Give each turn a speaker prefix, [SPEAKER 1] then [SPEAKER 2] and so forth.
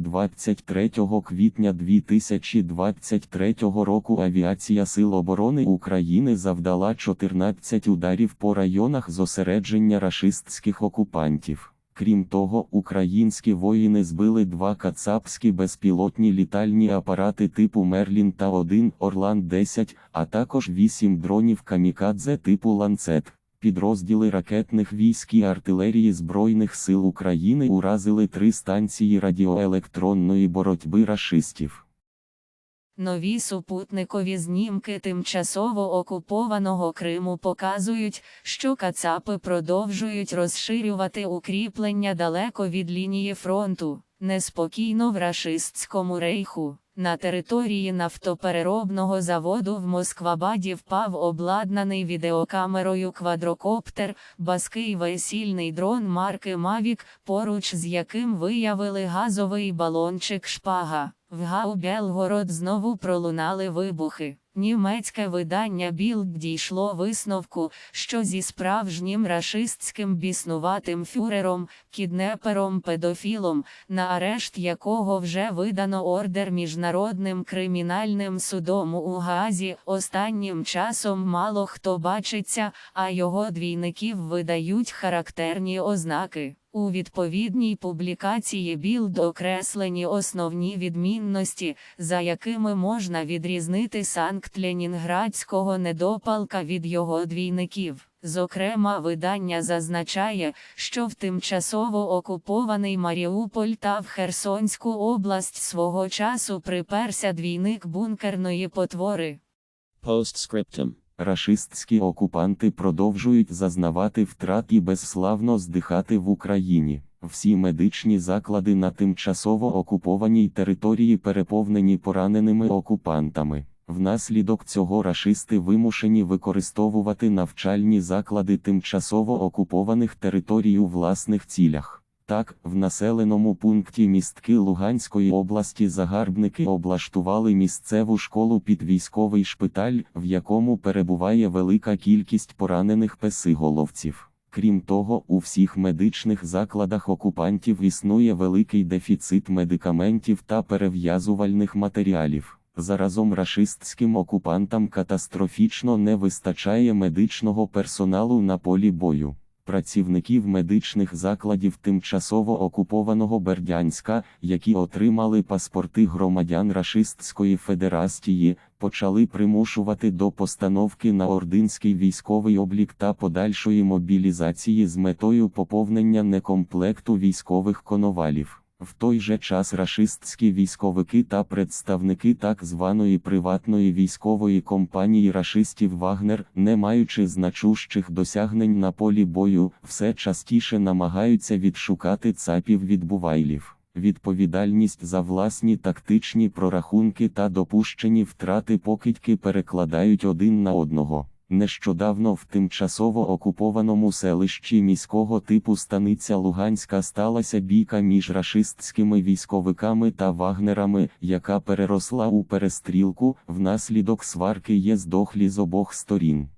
[SPEAKER 1] 23 квітня 2023 року Авіація Сил оборони України завдала 14 ударів по районах зосередження рашистських окупантів. Крім того, українські воїни збили два кацапські безпілотні літальні апарати типу Мерлін та 1 Орлан-10, а також 8 дронів камікадзе типу Ланцет. Підрозділи ракетних військ і артилерії Збройних сил України уразили три станції радіоелектронної боротьби рашистів.
[SPEAKER 2] Нові супутникові знімки тимчасово окупованого Криму показують, що кацапи продовжують розширювати укріплення далеко від лінії фронту, неспокійно в рашистському рейху. На території нафтопереробного заводу в Москвабаді впав обладнаний відеокамерою квадрокоптер, баский весільний дрон марки Mavic, поруч з яким виявили газовий балончик шпага. В Гау Белгород знову пролунали вибухи. Німецьке видання Білд дійшло висновку, що зі справжнім рашистським біснуватим фюрером, кіднепером, педофілом, на арешт якого вже видано ордер міжнародним кримінальним судом у Гаазі, останнім часом мало хто бачиться, а його двійників видають характерні ознаки. У відповідній публікації Білд окреслені основні відмінності, за якими можна відрізнити санкт Ленінградського недопалка від його двійників. Зокрема, видання зазначає, що в тимчасово окупований Маріуполь та в Херсонську область свого часу приперся двійник бункерної потвори.
[SPEAKER 3] Postscriptum.
[SPEAKER 1] Рашистські окупанти продовжують зазнавати втрат і безславно здихати в Україні. Всі медичні заклади на тимчасово окупованій території переповнені пораненими окупантами. Внаслідок цього рашисти вимушені використовувати навчальні заклади тимчасово окупованих територій у власних цілях. Так, в населеному пункті містки Луганської області загарбники облаштували місцеву школу під військовий шпиталь, в якому перебуває велика кількість поранених песиголовців. Крім того, у всіх медичних закладах окупантів існує великий дефіцит медикаментів та перев'язувальних матеріалів. Заразом рашистським окупантам катастрофічно не вистачає медичного персоналу на полі бою. Працівників медичних закладів тимчасово окупованого Бердянська, які отримали паспорти громадян Рашистської Федерації, почали примушувати до постановки на ординський військовий облік та подальшої мобілізації з метою поповнення некомплекту військових коновалів. В той же час рашистські військовики та представники так званої приватної військової компанії рашистів Вагнер, не маючи значущих досягнень на полі бою, все частіше намагаються відшукати цапів відбувайлів. Відповідальність за власні тактичні прорахунки та допущені втрати покидьки перекладають один на одного. Нещодавно в тимчасово окупованому селищі міського типу станиця Луганська сталася бійка між рашистськими військовиками та вагнерами, яка переросла у перестрілку, внаслідок сварки є здохлі з обох сторін.